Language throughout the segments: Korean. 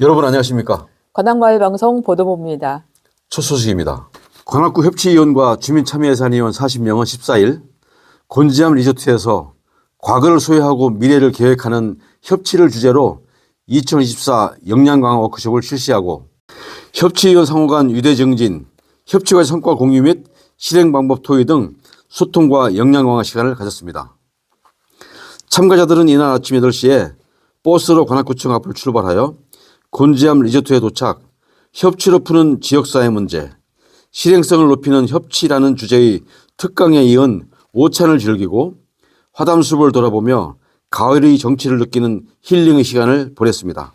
여러분 안녕하십니까? 관악마을 방송 보도본부입니다. 첫 소식입니다. 관악구 협치위원과 주민참여예산위원 40명은 14일 곤지암 리조트에서 과거를 소유하고 미래를 계획하는 협치를 주제로 2024 역량강화 워크숍을 실시하고 협치위원 상호 간 유대 정진, 협치와의 성과 공유 및 실행 방법 토의 등 소통과 역량 강화 시간을 가졌습니다. 참가자들은 이날 아침 8시에 버스로 관악구청 앞을 출발하여 곤지암 리조트에 도착, 협치로 푸는 지역사회 문제, 실행성을 높이는 협치라는 주제의 특강에 이은 오찬을 즐기고 화담숲을 돌아보며 가을의 정치를 느끼는 힐링의 시간을 보냈습니다.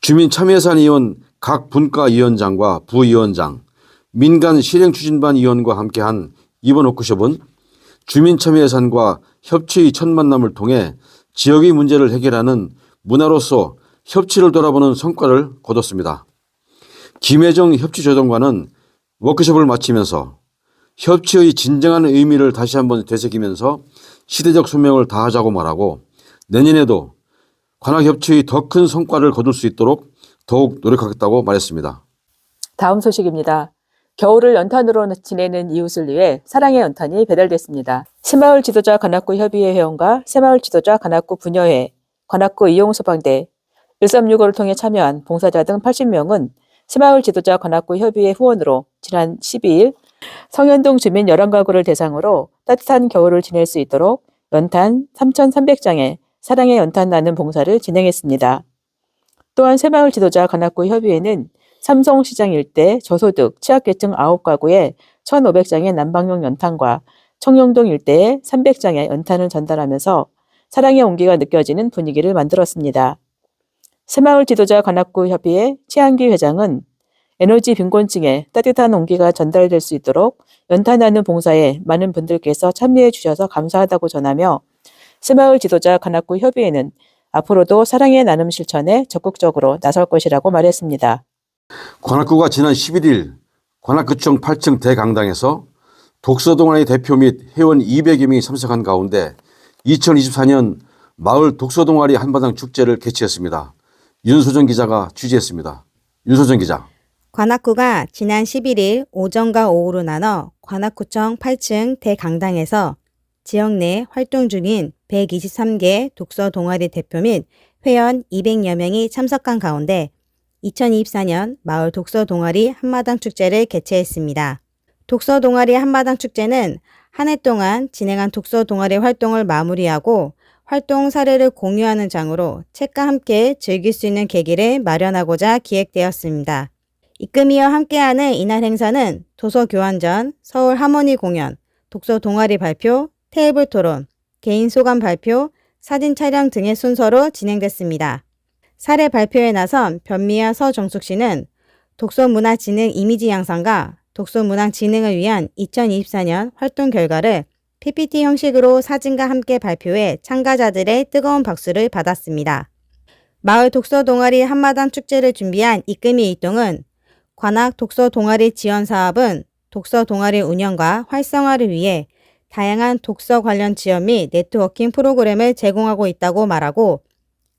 주민참여예산위원 각 분과위원장과 부위원장, 민간 실행추진반 위원과 함께한 이번 워크숍은 주민참여예산과 협치의 첫 만남을 통해 지역의 문제를 해결하는 문화로서 협치를 돌아보는 성과를 거뒀습니다. 김혜정 협치조정관은 워크숍을 마치면서 협치의 진정한 의미를 다시 한번 되새기면서 시대적 소명을 다하자고 말하고 내년에도 관악협치의 더 큰 성과를 거둘 수 있도록 더욱 노력하겠다고 말했습니다. 다음 소식입니다. 겨울을 연탄으로 지내는 이웃을 위해 사랑의 연탄이 배달됐습니다. 새마을 지도자 관악구 협의회 회원과 새마을 지도자 관악구 분여회, 관악구 이용소방대, 1365를 통해 참여한 봉사자 등 80명은 새마을 지도자 관악구 협의회 후원으로 지난 12일 성현동 주민 11가구를 대상으로 따뜻한 겨울을 지낼 수 있도록 연탄 3,300장의 사랑의 연탄 나눔 봉사를 진행했습니다. 또한 새마을 지도자 관악구 협의회는 삼성시장 일대 저소득 취약계층 9가구에 1,500장의 난방용 연탄과 청룡동 일대에 300장의 연탄을 전달하면서 사랑의 온기가 느껴지는 분위기를 만들었습니다. 새마을 지도자 관악구 협의회 최한기 회장은 에너지 빈곤층에 따뜻한 온기가 전달될 수 있도록 연탄하는 봉사에 많은 분들께서 참여해 주셔서 감사하다고 전하며 새마을 지도자 관악구 협의회는 앞으로도 사랑의 나눔 실천에 적극적으로 나설 것이라고 말했습니다. 관악구가 지난 11일 관악구청 8층 대강당에서 독서동아리 대표 및 회원 200여 명이 참석한 가운데 2024년 마을 독서동아리 한바당 축제를 개최했습니다. 윤소정 기자가 취재했습니다. 윤소정 기자. 관악구가 지난 11일 오전과 오후로 나눠 관악구청 8층 대강당에서 지역 내 활동 중인 123개 독서 동아리 대표 및 회원 200여 명이 참석한 가운데 2024년 마을 독서 동아리 한마당 축제를 개최했습니다. 독서 동아리 한마당 축제는 한 해 동안 진행한 독서 동아리 활동을 마무리하고 활동 사례를 공유하는 장으로 책과 함께 즐길 수 있는 계기를 마련하고자 기획되었습니다. 입금이어 함께하는 이날 행사는 도서 교환전, 서울 하모니 공연, 독서 동아리 발표, 테이블 토론, 개인 소감 발표, 사진 촬영 등의 순서로 진행됐습니다. 사례 발표에 나선 변미아 서정숙 씨는 독서문화진흥 이미지 향상과 독서문화 진흥을 위한 2024년 활동 결과를 PPT 형식으로 사진과 함께 발표해 참가자들의 뜨거운 박수를 받았습니다. 마을 독서 동아리 한마당 축제를 준비한 이금희 이동은 관악 독서 동아리 지원 사업은 독서 동아리 운영과 활성화를 위해 다양한 독서 관련 지원 및 네트워킹 프로그램을 제공하고 있다고 말하고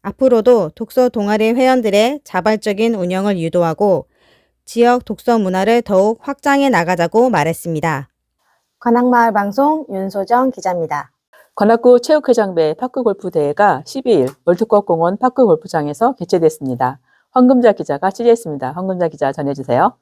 앞으로도 독서 동아리 회원들의 자발적인 운영을 유도하고 지역 독서 문화를 더욱 확장해 나가자고 말했습니다. 관악마을 방송 윤소정 기자입니다. 관악구 체육회장배 파크골프 대회가 12일 월드컵 공원 파크골프장에서 개최됐습니다. 황금자 기자가 취재했습니다. 황금자 기자 전해주세요.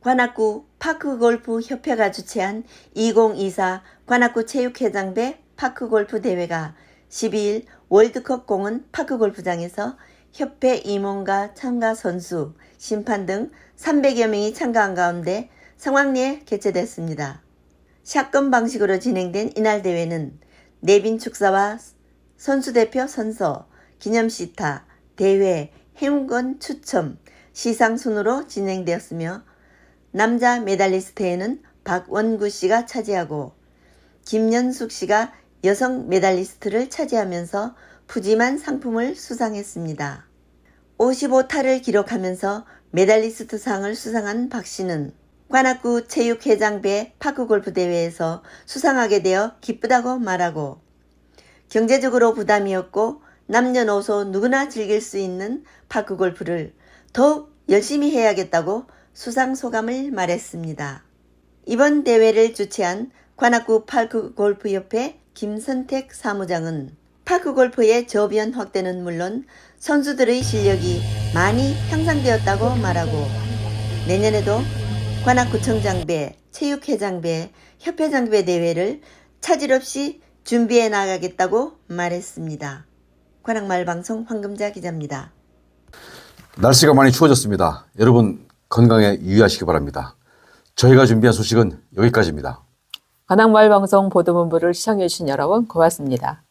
관악구 파크골프 협회가 주최한 2024 관악구 체육회장배 파크골프 대회가 12일 월드컵 공원 파크골프장에서 협회 임원과 참가 선수, 심판 등 300여 명이 참가한 가운데 성황리에 개최됐습니다. 샷건 방식으로 진행된 이날 대회는 내빈 축사와 선수대표 선서, 기념시타, 대회, 행운권 추첨, 시상 순으로 진행되었으며 남자 메달리스트에는 박원구 씨가 차지하고 김연숙 씨가 여성 메달리스트를 차지하면서 푸짐한 상품을 수상했습니다. 55타를 기록하면서 메달리스트 상을 수상한 박 씨는 관악구 체육회장배 파크골프 대회에서 수상하게 되어 기쁘다고 말하고 경제적으로 부담이었고 남녀노소 누구나 즐길 수 있는 파크 골프를 더욱 열심히 해야겠다고 수상 소감을 말했습니다. 이번 대회를 주최한 관악구 파크 골프협회 김선택 사무장은 파크 골프의 저변 확대는 물론 선수들의 실력이 많이 향상되었다고 말하고 내년에도 관악구청장배, 체육회장배, 협회장배 대회를 차질 없이 준비해 나가겠다고 말했습니다. 관악마을 방송 황금자 기자입니다. 날씨가 많이 추워졌습니다. 여러분 건강에 유의하시기 바랍니다. 저희가 준비한 소식은 여기까지입니다. 관악마을 방송 보도본부를 시청해 주신 여러분 고맙습니다.